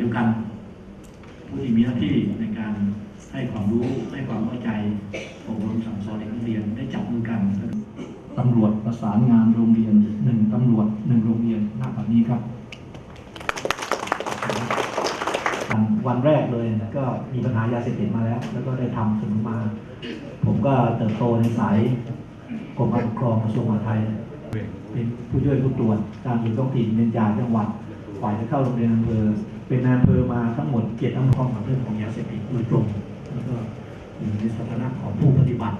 เดียวกัน ผู้ที่มีหน้าที่ในการให้ความรู้ให้ความเข้าใจอบรมสั่งสอนเด็กนักเรียนได้จับมือกันตำรวจประสานงานโรงเรียนหนึ่งตำรวจหนึ่งโรงเรียนหน้าแบบนี้ครับวันแรกเลยก็มีปัญหายาเสพติดมาแล้ว แล้วก็ได้ทำถึงมา ผมก็เติบโตในสายกรมการปกครองกระทรวงมหาดไทย เป็นผู้ช่วยผู้ตรวจตามอยู่ท้องถิ่นเป็นจ่าจังหวัด ฝ่ายจะเข้าโรงเรียนอำเภอเป็นอำเภอมาทั้งหมดเกียรติทั้งข้องกับเรื่องของยาเสพติดโดยตรงแล้วก็อยู่ในสถานะของผู้ปฏิบัติ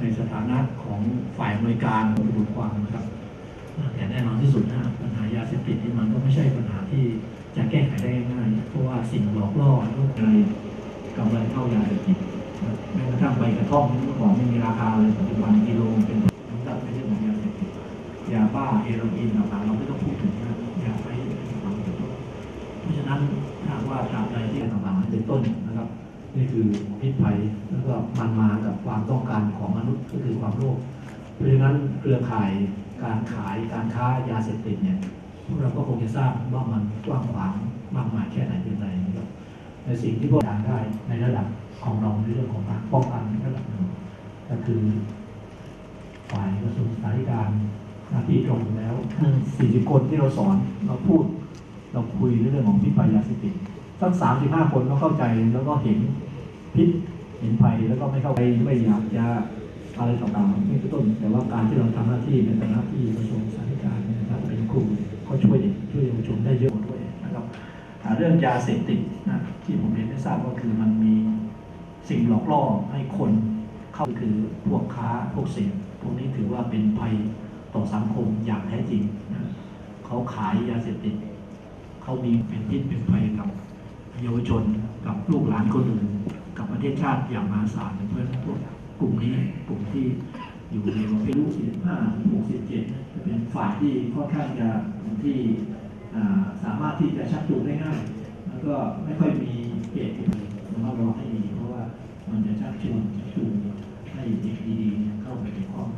ในสถานะของฝ่ายบริการกระบวนความนะครับแต่แน่นอนที่สุดนะปัญหายาเสพติดนี่มันก็ไม่ใช่ปัญหาที่จะแก้ไขได้ง่ายเพราะว่าสิ่งหลอกล่อแล้วก็อะไรกำไรเข้ายาเสพติดแม้กระทั่งใบกระท่อมเมื่อก่อนไม่มีราคาเลยปัจจุบันกิโลเป็นน้ำหนักไม่ใช่ของยาเสพติดยาบ้าเฮโรอีนต่างๆเราไม่ต้องพูดถึงนะยาไอต่างๆเพราะฉะนั้นถ้าหากว่าตราบใดที่ ต่างๆเป็นต้นนะครับ นี่คือพิษภัยแล้วก็มันมากับความต้องการของมนุษย์ก็คือความโลภเพราะฉะนั้นเครือข่ายการขายการค้ายาเสพติดเนี่ยพวกเราก็คงจะทราบว่ามันกว้างขวางมากมายแค่ไหนเพียงไรนะครับในสิ่งที่พวกเราได้ในระดับของเราในเรื่องของการป้องกันในระดับหนึ่งก็คือฝ่ายกระทรวงศึกษาธิการหน้าที่ตรงอยู่แล้ว40คนที่เราสอนเราพูด เราคุยเรื่องของพิษภัยยาเสพติดสัก35คนก็เข้าใจแล้วก็เห็นพิษเห็นภัยแล้วก็ไม่เข้าใจไม่อยากจะอะไรต่างๆนี่ต้น แต่ว่าการที่เราทำหน้าที่ในฐานะที่กระทรวงศึกษาธารเนี่ยนะครับเป็นครูก็ช่วยเด็กช่วยเยาวชนได้เยอะด้วยนะครับเรื่องยาเสพติดนะที่ผมเรียนให้ทราบก็คือมันมีสิ่งหลอกล่อให้คนเข้าคือพวกค้าพวกเสพพวกนี้ถือว่าเป็นภัยต่อสังคมอย่างแท้จริงนะเขาขายยาเสพติด เขามีเป็นพิษเป็นภัยกับ เยาวชนกับลูกหลานคนอื่น กับประเทศชาติอย่างมหาศาลเพราะฉะนั้นพวกกลุ่มนี้กลุ่มที่อยู่ในประเภทลูก45 67จะเป็นฝ่ายที่ค่อนข้างจะที่สามารถที่จะชักจูงได้ง่าย แล้วก็ไม่ค่อยมีเหตุที่ระมัดระวังให้ดีเพราะว่ามันจะชักชวนชักจูงให้เด็กดีๆเข้าไปในข้อง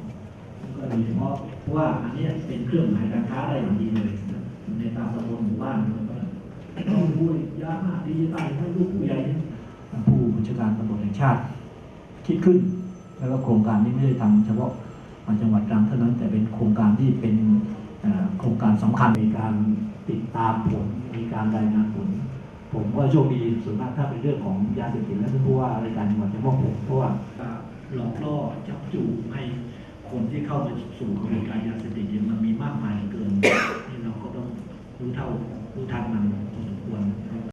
แล้วก็โดยเฉพาะเพราะว่าอันนี้เป็นเครื่องหมายการค้าได้อย่างดีเลยนะในตามตำบลหมู่บ้านมันก็ต้องพูดยากมาก ดิจิตอลให้ลูกผู้ใหญ่ท่านผู้บัญชาการตำรวจแห่งชาติ คิดขึ้น แล้วก็โครงการนี้ไม่ได้ทำเฉพาะจังหวัดตรังเท่านั้นแต่เป็นโครงการที่เป็นโครงการสำคัญในการติดตามผลมีการรายงานผล ผมว่าโชคดีส่วนมากถ้าเป็นเรื่องของยาเสพติดแล้วท่านผู้ว่ารายการจังหวัดจะมอบผมเพราะว่าหลอกล่อจับจูงให้คนที่เข้ามาสู่กระบวนการยาเสพติดมัน